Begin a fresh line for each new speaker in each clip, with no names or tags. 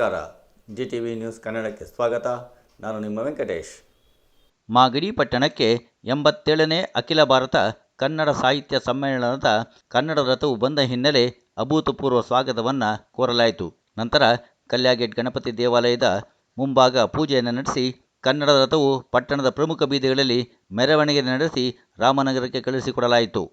ನಮಸ್ಕಾರ. G T V news ಕನ್ನಡಕ್ಕೆ ಸ್ವಾಗತ. ನಾನು ನಿಮ್ಮ ವೆಂಕಟೇಶ್.
ಮಾಗಡಿ ಪಟ್ಟಣಕ್ಕೆ ಎಂಬತ್ತೇಳನೇ ಅಖಿಲ ಭಾರತ ಕನ್ನಡ ಸಾಹಿತ್ಯ ಸಮ್ಮೇಳನದ ಕನ್ನಡ ರಥವು ಬಂದ ಹಿನ್ನೆಲೆ ಅಭೂತಪೂರ್ವ ಸ್ವಾಗತವನ್ನು ಕೋರಲಾಯಿತು. ನಂತರ ಕಲ್ಯಾಗೇಟ್ ಗಣಪತಿ ದೇವಾಲಯದ ಮುಂಭಾಗ ಪೂಜೆಯನ್ನು ನಡೆಸಿ ಕನ್ನಡ ರಥವು ಪಟ್ಟಣದ ಪ್ರಮುಖ ಬೀದಿಗಳಲ್ಲಿ ಮೆರವಣಿಗೆ ನಡೆಸಿ ರಾಮನಗರಕ್ಕೆ ಕಳುಹಿಸಿಕೊಡಲಾಯಿತು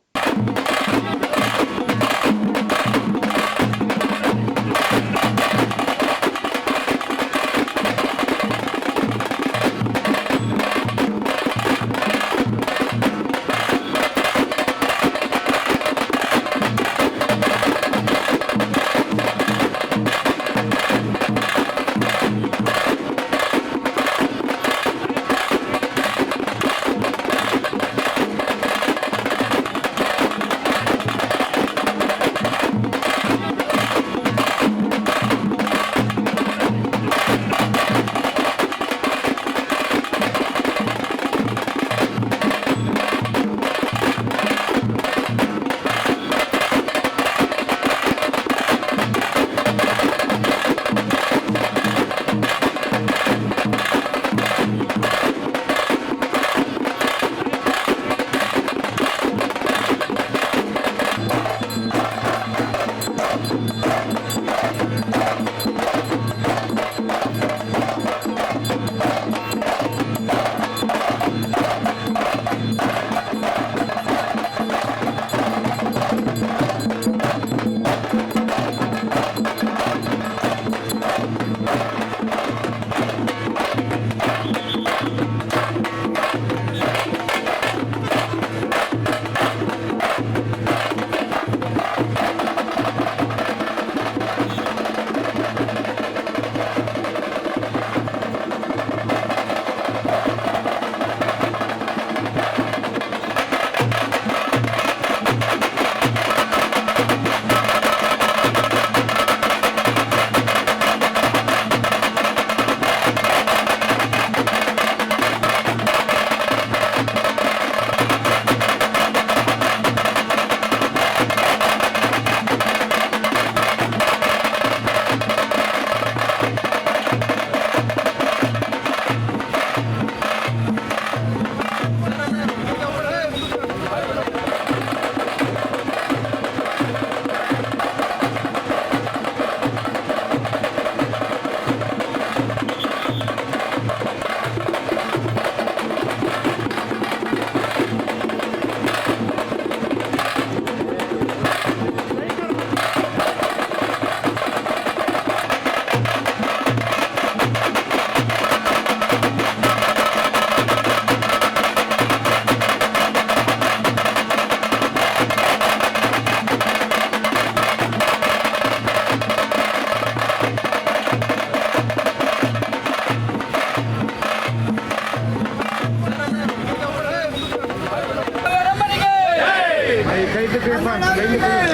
Irfan, vem depois.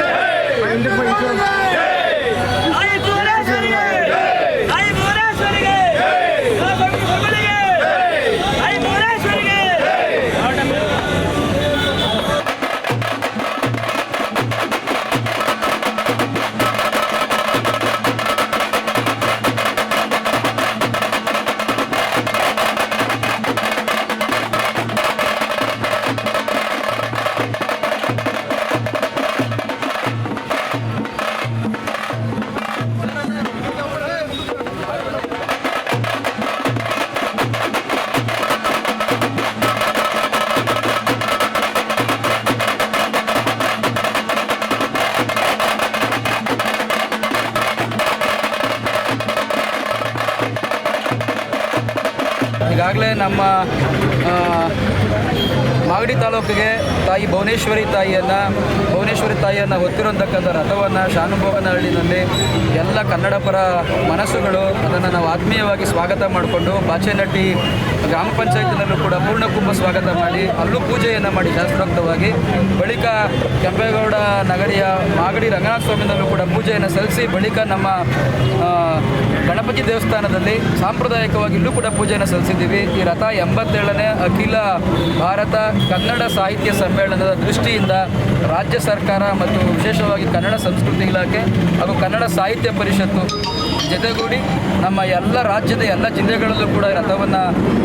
ಈಗಾಗಲೇ ನಮ್ಮ ಮಾಗಡಿ ತಾಲೂಕಿಗೆ ತಾಯಿ ಭುವನೇಶ್ವರಿ ತಾಯಿಯನ್ನು ಭುವನೇಶ್ವರಿ ತಾಯಿಯನ್ನು ಹೊತ್ತಿರುವಂತಕ್ಕಂಥ ರಥವನ್ನು ಶಾನುಭವನಹಳ್ಳಿನಲ್ಲಿ ಎಲ್ಲ ಕನ್ನಡ ಪರ ಮನಸ್ಸುಗಳು ಅದನ್ನು ನಾವು ಆತ್ಮೀಯವಾಗಿ ಸ್ವಾಗತ ಮಾಡಿಕೊಂಡು ಬಾಚೇನಟ್ಟಿ ಗ್ರಾಮ ಪಂಚಾಯತಿನಲ್ಲೂ ಕೂಡ ಪೂರ್ಣ ಕುಂಭ ಸ್ವಾಗತ ಮಾಡಿ, ಅಲ್ಲೂ ಪೂಜೆಯನ್ನು ಮಾಡಿ ಶಾಸ್ತ್ರೋಕ್ತವಾಗಿ ಬಳಿಕ ಕೆಂಪೇಗೌಡ ನಗರಿಯ ಮಾಗಡಿ ರಂಗನಾಥ ಸ್ವಾಮಿನಲ್ಲೂ ಕೂಡ ಪೂಜೆಯನ್ನು ಸಲ್ಲಿಸಿ, ಬಳಿಕ ನಮ್ಮ ಗಣಪತಿ ದೇವಸ್ಥಾನದಲ್ಲಿ ಸಾಂಪ್ರದಾಯಿಕವಾಗಿ ಇಲ್ಲೂ ಕೂಡ ಪೂಜೆಯನ್ನು ಸಲ್ಲಿಸಿದ್ದೀವಿ. ಈ ರಥ ಎಂಬತ್ತೇಳನೇ ಅಖಿಲ ಭಾರತ ಕನ್ನಡ ಸಾಹಿತ್ಯ ಸಮ್ಮೇಳನದ ದೃಷ್ಟಿಯಿಂದ ರಾಜ್ಯ ಸರ್ಕಾರ ಮತ್ತು ವಿಶೇಷವಾಗಿ ಕನ್ನಡ ಸಂಸ್ಕೃತಿ ಇಲಾಖೆ ಹಾಗೂ ಕನ್ನಡ ಸಾಹಿತ್ಯ ಪರಿಷತ್ತು ಜೊತೆಗೂಡಿ ನಮ್ಮ ಎಲ್ಲ ರಾಜ್ಯದ ಎಲ್ಲ ಜಿಲ್ಲೆಗಳಲ್ಲೂ ಕೂಡ ರಥವನ್ನು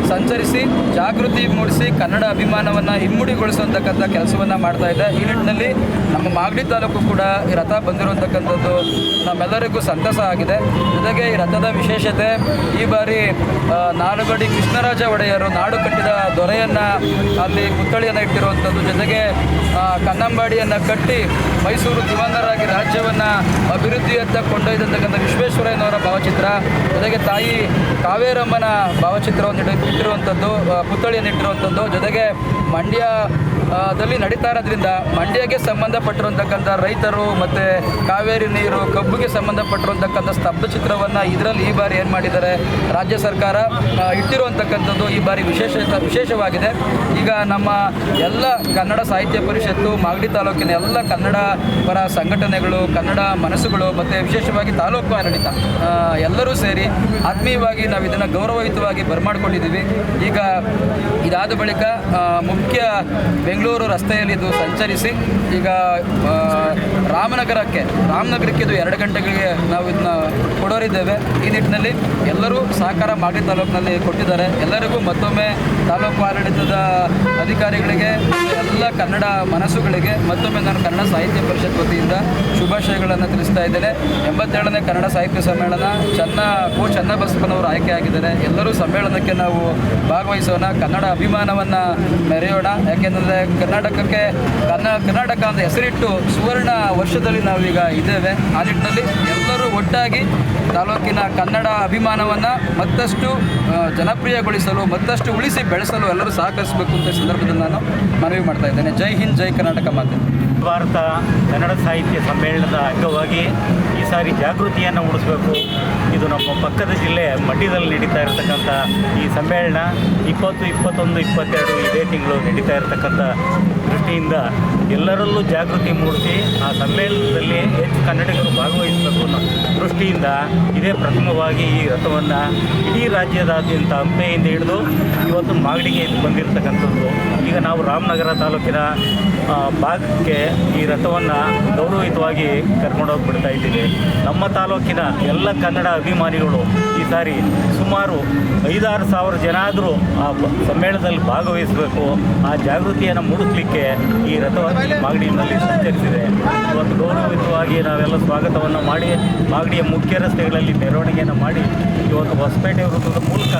ಸಂಚರಿಸಿ, ಜಾಗೃತಿ ಮೂಡಿಸಿ, ಕನ್ನಡ ಅಭಿಮಾನವನ್ನು ಇಮ್ಮಡಿಗೊಳಿಸುವಂತಕ್ಕಂಥ ಕೆಲಸವನ್ನು ಮಾಡ್ತಾ ಇದೆ ಈ ನಿಟ್ಟಿನಲ್ಲಿ ನಮ್ಮ ಮಾಗಡಿ ತಾಲೂಕು ಕೂಡ ಈ ರಥ ಬಂದಿರುವಂತಕ್ಕಂಥದ್ದು ನಮ್ಮೆಲ್ಲರಿಗೂ ಸಂತಸ ಆಗಿದೆ. ಜೊತೆಗೆ ಈ ರಥದ ವಿಶೇಷತೆ, ಈ ಬಾರಿ ನಾಡುಗಡಿ ಕೃಷ್ಣರಾಜ ಒಡೆಯರು ನಾಡು ಕಟ್ಟಿದ ದೊರೆಯನ್ನು ಅಲ್ಲಿ ಪುತ್ಥಳಿಯನ್ನು ಇಟ್ಟಿರುವಂಥದ್ದು ಜೊತೆಗೆ ಕನ್ನಂಬಾಡಿಯನ್ನು ಕಟ್ಟಿ ಮೈಸೂರು ದಿವಂಗರಾಗಿ ರಾಜ್ಯವನ್ನು ಅಭಿವೃದ್ಧಿಯತ್ತ ಕೊಂಡೊಯ್ದಂತಕ್ಕಂಥ ವಿಶ್ವೇಶ್ವರಯ್ಯನವರ ಭಾವಚಿತ್ರ, ಜೊತೆಗೆ ತಾಯಿ ಕಾವೇರಮ್ಮನ ಭಾವಚಿತ್ರವನ್ನು ಇಟ್ಟು ಇಟ್ಟಿರುವಂಥದ್ದು ಪುತ್ಥಳಿಯನ್ನು ಇಟ್ಟಿರುವಂಥದ್ದು ಜೊತೆಗೆ ಮಂಡ್ಯ ದಲ್ಲಿ ನಡೀತಾ ಇರೋದ್ರಿಂದ ಮಂಡ್ಯಗೆ ಸಂಬಂಧಪಟ್ಟಿರುವಂತಕ್ಕಂಥ ರೈತರು ಮತ್ತು ಕಾವೇರಿ ನೀರು, ಕಬ್ಬಿಗೆ ಸಂಬಂಧಪಟ್ಟಿರುವಂತಕ್ಕಂಥ ಸ್ತಬ್ಧ ಚಿತ್ರವನ್ನು ಇದರಲ್ಲಿ ಈ ಬಾರಿ ಏನು ಮಾಡಿದ್ದಾರೆ? ರಾಜ್ಯ ಸರ್ಕಾರ ಇಟ್ಟಿರುವಂತಕ್ಕಂಥದ್ದು ಈ ಬಾರಿ ವಿಶೇಷ, ವಿಶೇಷವಾಗಿದೆ. ಈಗ ನಮ್ಮ ಎಲ್ಲ ಕನ್ನಡ ಸಾಹಿತ್ಯ ಪರಿಷತ್ತು, ಮಾಗಡಿ ತಾಲೂಕಿನ ಎಲ್ಲ ಕನ್ನಡ ಪರ ಸಂಘಟನೆಗಳು, ಕನ್ನಡ ಮನಸ್ಸುಗಳು, ಮತ್ತು ವಿಶೇಷವಾಗಿ ತಾಲೂಕು ಆಡಳಿತ ಎಲ್ಲರೂ ಸೇರಿ ಆತ್ಮೀಯವಾಗಿ ನಾವು ಇದನ್ನು ಗೌರವಯುತವಾಗಿ ಬರಮಾಡಿಕೊಂಡಿದ್ದೀವಿ. ಈಗ ಇದಾದ ಬಳಿಕ ಮುಖ್ಯ ಬೆಂಗಳೂರು ರಸ್ತೆಯಲ್ಲಿ ಇದು ಸಂಚರಿಸಿ ಈಗ ರಾಮನಗರಕ್ಕೆ ರಾಮನಗರಕ್ಕೆ ಇದು ಎರಡು ಗಂಟೆಗಳಿಗೆ ನಾವು ಇದನ್ನ ಕೊಡೋರಿದ್ದೇವೆ. ಈ ನಿಟ್ಟಿನಲ್ಲಿ ಎಲ್ಲರೂ ಸಹಕಾರ ಮಾಗಡಿ ತಾಲೂಕಿನಲ್ಲಿ ಕೊಟ್ಟಿದ್ದಾರೆ. ಎಲ್ಲರಿಗೂ ಮತ್ತೊಮ್ಮೆ ತಾಲೂಕು ಆಡಳಿತದ ಅಧಿಕಾರಿಗಳಿಗೆ, ಎಲ್ಲ ಕನ್ನಡ ಮನಸ್ಸುಗಳಿಗೆ ಮತ್ತೊಮ್ಮೆ ನಾನು ಕನ್ನಡ ಸಾಹಿತ್ಯ ಪರಿಷತ್ ವತಿಯಿಂದ ಶುಭಾಶಯಗಳನ್ನು ತಿಳಿಸ್ತಾ ಇದ್ದೇನೆ. ಎಂಬತ್ತೇಳನೇ ಕನ್ನಡ ಸಾಹಿತ್ಯ ಸಮ್ಮೇಳನ ಚನ್ನ ಕೋ ಚನ್ನಬಸಪ್ಪನವರು ಆಯ್ಕೆಯಾಗಿದ್ದಾರೆ ಎಲ್ಲರೂ ಸಮ್ಮೇಳನಕ್ಕೆ ನಾವು ಭಾಗವಹಿಸೋಣ. ಕನ್ನಡ ಅಭಿಮಾನವನ್ನು ಮೆರೆಯೋಣ. ಯಾಕೆಂದರೆ ಕರ್ನಾಟಕಕ್ಕೆ ಕರ್ನಾಟಕ ಅಂತ ಹೆಸರಿಟ್ಟು ಸುವರ್ಣ ವರ್ಷದಲ್ಲಿ ನಾವೀಗ ಇದ್ದೇವೆ. ಆ ನಿಟ್ಟಿನಲ್ಲಿ ಎಲ್ಲರೂ ಒಟ್ಟಾಗಿ ತಾಲೂಕಿನ ಕನ್ನಡ ಅಭಿಮಾನವನ್ನು ಮತ್ತಷ್ಟು ಜನಪ್ರಿಯಗೊಳಿಸಲು, ಮತ್ತಷ್ಟು ಉಳಿಸಿ ಬೆಳೆಸಲು ಎಲ್ಲರೂ ಸಹಕರಿಸಬೇಕು ಅಂತ ಸಂದರ್ಭದಲ್ಲಿ ನಾನು ಮನವಿ ಮಾಡ್ತಾ ಇದ್ದೇನೆ. ಜೈ ಹಿಂದ್, ಜೈ ಕರ್ನಾಟಕ ಮಾತೆ.
ಭಾರತ ಕನ್ನಡ ಸಾಹಿತ್ಯ ಸಮ್ಮೇಳನದ ಅಂಗವಾಗಿ ಈ ಸಾರಿ ಜಾಗೃತಿಯನ್ನು ಮೂಡಿಸಬೇಕು. ಇದು ನಮ್ಮ ಪಕ್ಕದ ಜಿಲ್ಲೆ ಮಂಡ್ಯದಲ್ಲಿ ನಡೀತಾ ಇರತಕ್ಕಂಥ ಈ ಸಮ್ಮೇಳನ ಇಪ್ಪತ್ತು, ಇಪ್ಪತ್ತೊಂದು, ಇಪ್ಪತ್ತೆರಡು ಇದೇ ತಿಂಗಳು ನಡೀತಾ ಇರತಕ್ಕಂಥ ದೃಷ್ಟಿಯಿಂದ ಎಲ್ಲರಲ್ಲೂ ಜಾಗೃತಿ ಮೂಡಿಸಿ ಆ ಸಮ್ಮೇಳನದಲ್ಲಿ ಹೆಚ್ಚು ಕನ್ನಡಿಗರು ಭಾಗವಹಿಸಬೇಕು ಅನ್ನೋ ದೃಷ್ಟಿಯಿಂದ ಇದೇ ಪ್ರಥಮವಾಗಿ ಈ ರಥವನ್ನು ಇಡೀ ರಾಜ್ಯದಾದ್ಯಂತ ಹಂಪೆಯಿಂದ ಹಿಡಿದು ಇವತ್ತು ಮಾಗಡಿಗೆ ಬಂದಿರತಕ್ಕಂಥದ್ದು. ಈಗ ನಾವು ರಾಮನಗರ ತಾಲೂಕಿನ ಭಾಗಕ್ಕೆ ಈ ರಥವನ್ನು ಗೌರವಯುತವಾಗಿ ಕರ್ಕೊಂಡೋಗ್ಬಿಡ್ತಾ ಇದ್ದೀವಿ. ನಮ್ಮ ತಾಲೂಕಿನ ಎಲ್ಲ ಕನ್ನಡ ಅಭಿಮಾನಿಗಳು ಈ ಸಾರಿ ಸುಮಾರು ಐದಾರು ಸಾವಿರ ಜನ ಆದರೂ ಆ ಸಮ್ಮೇಳನದಲ್ಲಿ ಭಾಗವಹಿಸಬೇಕು. ಆ ಜಾಗೃತಿಯನ್ನು ಮೂಡಿಸಲಿಕ್ಕೆ ಈ ರಥವನ್ನು ಮಾಗಡಿಯಲ್ಲಿ ಸಂಚರಿಸಿದೆ. ಇವತ್ತು ಗೌರವಯುತವಾಗಿ ನಾವೆಲ್ಲ ಸ್ವಾಗತವನ್ನು ಮಾಡಿ, ಮಾಗಡಿಯ ಮುಖ್ಯ ರಸ್ತೆಗಳಲ್ಲಿ ಮೆರವಣಿಗೆಯನ್ನು ಮಾಡಿ, ಇವತ್ತು ಹೊಸಪೇಟೆ ವೃತ್ತದ ಮೂಲಕ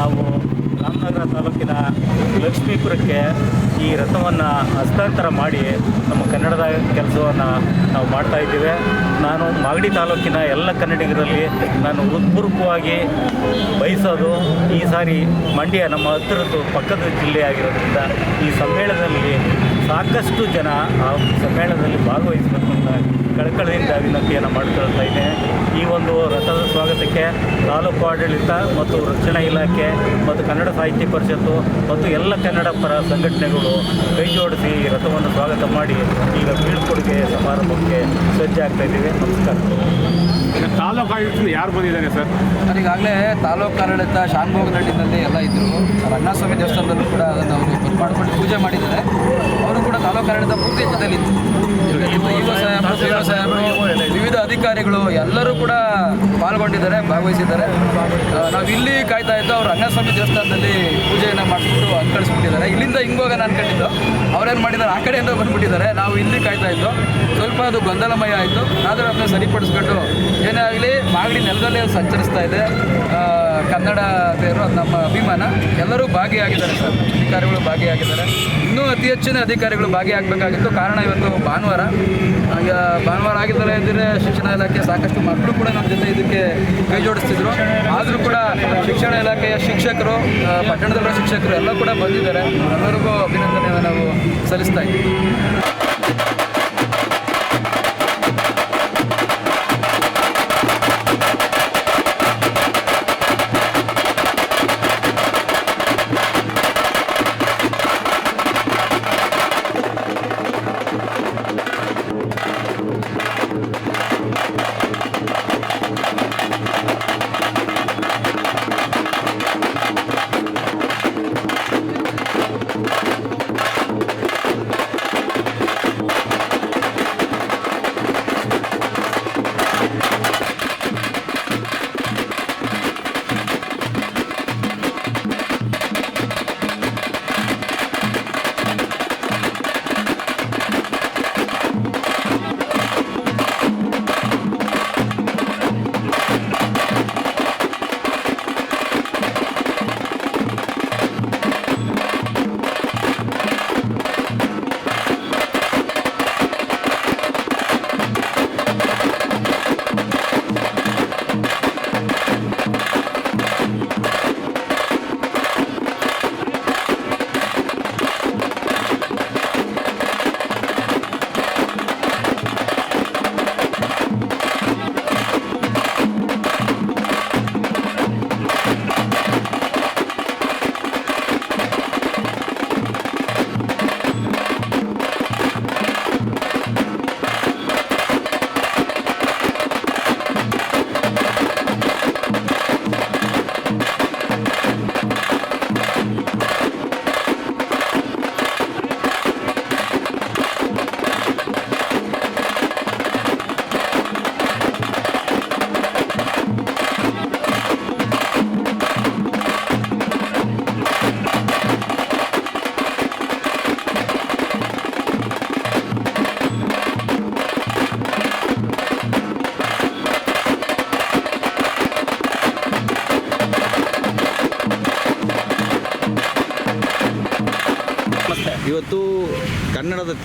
ನಾವು ರಾಮನಗರ ತಾಲೂಕಿನ ಲಕ್ಷ್ಮೀಪುರಕ್ಕೆ ಈ ರಥವನ್ನು ಹಸ್ತಾಂತರ ಮಾಡಿ ನಮ್ಮ ಕನ್ನಡದ ಕೆಲಸವನ್ನು ನಾವು ಮಾಡ್ತಾ ಇದ್ದೇವೆ. ನಾನು ಮಾಗಡಿ ತಾಲೂಕಿನ ಎಲ್ಲ ಕನ್ನಡಿಗರಲ್ಲಿ ನಾನು ಹೃತ್ಪೂರ್ವಕವಾಗಿ ಬಯಸೋದು, ಈ ಸಾರಿ ಮಂಡ್ಯ ನಮ್ಮ ಹತ್ತಿರದ್ದು ಪಕ್ಕದ ಜಿಲ್ಲೆಯಾಗಿರೋದ್ರಿಂದ ಈ ಸಮ್ಮೇಳನದಲ್ಲಿ ಸಾಕಷ್ಟು ಜನ ಆ ಸಮ್ಮೇಳನದಲ್ಲಿ ಭಾಗವಹಿಸಬೇಕು ಅಂತ ಕಳಕಳಿಯಿಂದ ವಿನಂತಿಯನ್ನು ಮಾಡ್ಕೊಳ್ತಾ ಇದ್ದೇನೆ ಈ ಒಂದು ರಥದ ಸ್ವಾಗತಕ್ಕೆ ತಾಲೂಕು ಆಡಳಿತ ಮತ್ತು ರಕ್ಷಣಾ ಇಲಾಖೆ ಮತ್ತು ಕನ್ನಡ ಸಾಹಿತ್ಯ ಪರಿಷತ್ತು ಮತ್ತು ಎಲ್ಲ ಕನ್ನಡ ಪರ ಸಂಘಟನೆಗಳು ಕೈ ಜೋಡಿಸಿ ಈ ರಥವನ್ನು ಸ್ವಾಗತ ಮಾಡಿ ಈಗ ಬೀಳ್ಕೊಡುಗೆ ಸಮಾರಂಭಕ್ಕೆ ಸಜ್ಜಾಗ್ತಾ ಇದ್ದೀವಿ. ನಮಸ್ಕಾರ.
ಈಗ ತಾಲೂಕು ಆಡಳಿತ ಯಾರು ಬಂದಿದ್ದಾರೆ ಸರ್?
ಸರ್ ಈಗಾಗಲೇ ತಾಲೂಕು ಆಡಳಿತ ಶಾನ್ಭೋಗನಹಳ್ಳಿನಲ್ಲಿ ಎಲ್ಲ ಇದ್ದರು ಅಣ್ಣಾಸ್ವಾಮಿ ದೇವಸ್ಥಾನದಲ್ಲೂ ಕೂಡ ಅದನ್ನು ಅವರು ಮಾಡ್ಕೊಂಡು ಪೂಜೆ ಮಾಡಿದ್ದಾರೆ. ಆಡಳಿತ ಪೂರ್ತಿ ವಿವಿಧ ಅಧಿಕಾರಿಗಳು ಎಲ್ಲರೂ ಕೂಡ ಪಾಲ್ಗೊಂಡಿದ್ದಾರೆ, ಭಾಗವಹಿಸಿದ್ದಾರೆ. ನಾವು ಇಲ್ಲಿ ಕಾಯ್ತಾ ಇದ್ದು ಅವ್ರು ರಂಗಸ್ವಾಮಿ ದೇವಸ್ಥಾನದಲ್ಲಿ ಪೂಜೆಯನ್ನು ಮಾಡಿಸ್ಬಿಟ್ಟು ಅಲ್ಲಿ ಕಳಿಸ್ಬಿಟ್ಟಿದ್ದಾರೆ ಇಲ್ಲಿಂದ ಹಿಂಗೋಗ ನಾನು ಕಂಡಿದ್ದು. ಅವ್ರೇನು ಮಾಡಿದ್ದಾರೆ? ಆ ಕಡೆಯಿಂದ ಬಂದ್ಬಿಟ್ಟಿದ್ದಾರೆ. ನಾವು ಇಲ್ಲಿ ಕಾಯ್ತಾ ಇದ್ದು. ಸ್ವಲ್ಪ ಅದು ಗೊಂದಲಮಯ ಆಯಿತು. ಆದರೂ ಅದನ್ನ ಸರಿಪಡಿಸ್ಕೊಂಡು ಏನೇ ಆಗಲಿ, ಮಾಗಡಿ ನೆಲದಲ್ಲೇ ಸಂಚರಿಸ್ತಾ ಇದೆ. ಕನ್ನಡ ಅದು ನಮ್ಮ ಅಭಿಮಾನ. ಎಲ್ಲರೂ ಭಾಗಿಯಾಗಿದ್ದಾರೆ ಸರ್. ಅಧಿಕಾರಿಗಳು ಭಾಗಿಯಾಗಿದ್ದಾರೆ. ಇನ್ನೂ ಅತಿ ಹೆಚ್ಚಿನ ಅಧಿಕಾರಿಗಳು ಭಾಗಿಯಾಗಬೇಕಾಗಿತ್ತು. ಕಾರಣ ಇವತ್ತು ಭಾನುವಾರ. ಈಗ ಭಾನುವಾರ ಆಗಿದ್ದಾರೆ ಇದ್ದರೆ ಶಿಕ್ಷಣ ಇಲಾಖೆ ಸಾಕಷ್ಟು ಮಕ್ಕಳು ಕೂಡ ನಮ್ಮ ಜೊತೆ ಇದಕ್ಕೆ ಕೈ ಜೋಡಿಸ್ತಿದ್ರು. ಆದರೂ ಕೂಡ ಶಿಕ್ಷಣ ಇಲಾಖೆಯ ಶಿಕ್ಷಕರು ಪಟ್ಟಣದಲ್ಲಿರೋ ಶಿಕ್ಷಕರು ಎಲ್ಲ ಕೂಡ ಬಂದಿದ್ದಾರೆ. ಎಲ್ಲರಿಗೂ ಅಭಿನಂದನೆಯನ್ನು ನಾವು ಸಲ್ಲಿಸ್ತಾ ಇದ್ದೀವಿ.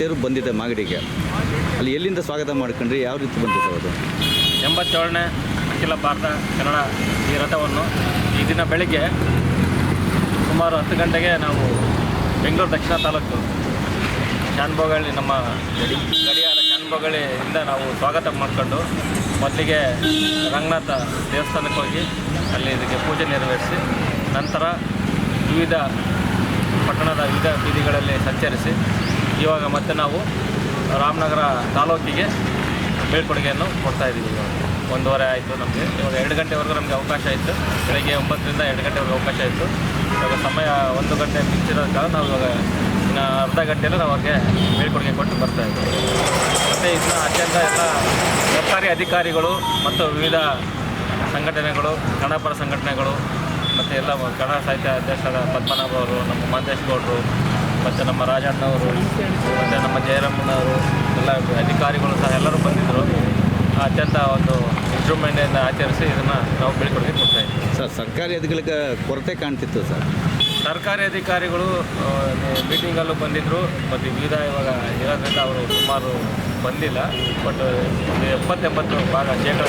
ತೇರು ಬಂದಿದೆ ಮಾಗಡಿಗೆ. ಅಲ್ಲಿ ಎಲ್ಲಿಂದ ಸ್ವಾಗತ ಮಾಡ್ಕೊಂಡ್ರಿ? ಯಾವ ರೀತಿ ಬಂದಿದೆ ಅದು?
ಎಂಬತ್ತೇಳನೇ ಅಖಿಲ ಭಾರತ ಕನ್ನಡ ಈ ರಥವನ್ನು ಈ ದಿನ ಬೆಳಗ್ಗೆ ಸುಮಾರು ಹತ್ತು ಗಂಟೆಗೆ ನಾವು ಬೆಂಗಳೂರು ದಕ್ಷಿಣ ತಾಲೂಕು ಶಾನ್ಭೋಗಳಿ ನಮ್ಮ ಗಡಿಯಾರ ಶಾನ್ಭೋಗಳಿಯಿಂದ ನಾವು ಸ್ವಾಗತ ಮಾಡಿಕೊಂಡು ಮೊದಲಿಗೆ ರಂಗನಾಥ ದೇವಸ್ಥಾನಕ್ಕೆ ಹೋಗಿ ಅಲ್ಲಿ ಇದಕ್ಕೆ ಪೂಜೆ ನೆರವೇರಿಸಿ, ನಂತರ ವಿವಿಧ ಪಟ್ಟಣದ ವಿವಿಧ ಬೀದಿಗಳಲ್ಲಿ ಸಂಚರಿಸಿ ಇವಾಗ ಮತ್ತೆ ನಾವು ರಾಮನಗರ ತಾಲೂಕಿಗೆ ಬೀಳ್ಕೊಡುಗೆಯನ್ನು ಕೊಡ್ತಾ ಇದ್ದೀವಿ ಇವಾಗ. ಒಂದೂವರೆ ಆಯಿತು ನಮಗೆ. ಇವಾಗ ಎರಡು ಗಂಟೆವರೆಗೂ ನಮಗೆ ಅವಕಾಶ ಇತ್ತು. ಬೆಳಗ್ಗೆ ಒಂಬತ್ತರಿಂದ ಎರಡು ಗಂಟೆವರೆಗೂ ಅವಕಾಶ ಇತ್ತು. ಇವಾಗ ಸಮಯ ಒಂದು ಗಂಟೆ ಮಿಂಚಿರೋದ ಕಾರಣ ನಾವು ಇವಾಗ ಇನ್ನು ಅರ್ಧ ಗಂಟೆಯಲ್ಲಿ ನಾವು ಅವ್ರಿಗೆ ಬೀಳ್ಕೊಡುಗೆ ಕೊಟ್ಟು ಬರ್ತಾ ಇದ್ದೀವಿ. ಮತ್ತು ಇದನ್ನ ಅತ್ಯಂತ ಎಲ್ಲ ಸರ್ಕಾರಿ ಅಧಿಕಾರಿಗಳು ಮತ್ತು ವಿವಿಧ ಸಂಘಟನೆಗಳು ಕನ್ನಡಪರ ಸಂಘಟನೆಗಳು, ಮತ್ತು ಎಲ್ಲ ಕನ್ನಡ ಸಾಹಿತ್ಯ ಅಧ್ಯಕ್ಷರ ಪದ್ಮನಾಭ ಅವರು, ನಮ್ಮ ಮಾಂತೇಶ್ ಗೌಡರು ಮತ್ತು ನಮ್ಮ ರಾಜಣ್ಣವರು ಮತ್ತು ನಮ್ಮ ಜಯರಾಮಣ್ಣವರು ಎಲ್ಲ ಅಧಿಕಾರಿಗಳು ಸಹ ಎಲ್ಲರೂ ಬಂದಿದ್ದರು ಅತ್ಯಂತ ಒಂದು ಇಂಪ್ರೂವ್ಮೆಂಟಿಂದ ಆಚರಿಸಿ ಇದನ್ನು ನಾವು ಬೀಳ್ಕೊಡುಗೆ ಕೊಡ್ತಾ ಇದ್ದೀವಿ.
ಸರ್ ಸರ್ಕಾರಿ ಅಧಿಕಾರಿಗಳ ಕೊರತೆ ಕಾಣ್ತಿತ್ತು ಸರ್.
ಸರ್ಕಾರಿ ಅಧಿಕಾರಿಗಳು ಮೀಟಿಂಗಲ್ಲೂ ಬಂದಿದ್ದರು ಮತ್ತು ವಿವಿಧ ಇವಾಗ ಇರೋದ್ರಿಂದ ಅವರು ಸುಮಾರು ಬಂದಿಲ್ಲ. ಬಟ್ ಎಪ್ಪತ್ತೆಂಬತ್ತು ಭಾಗ ಶೇಕಡ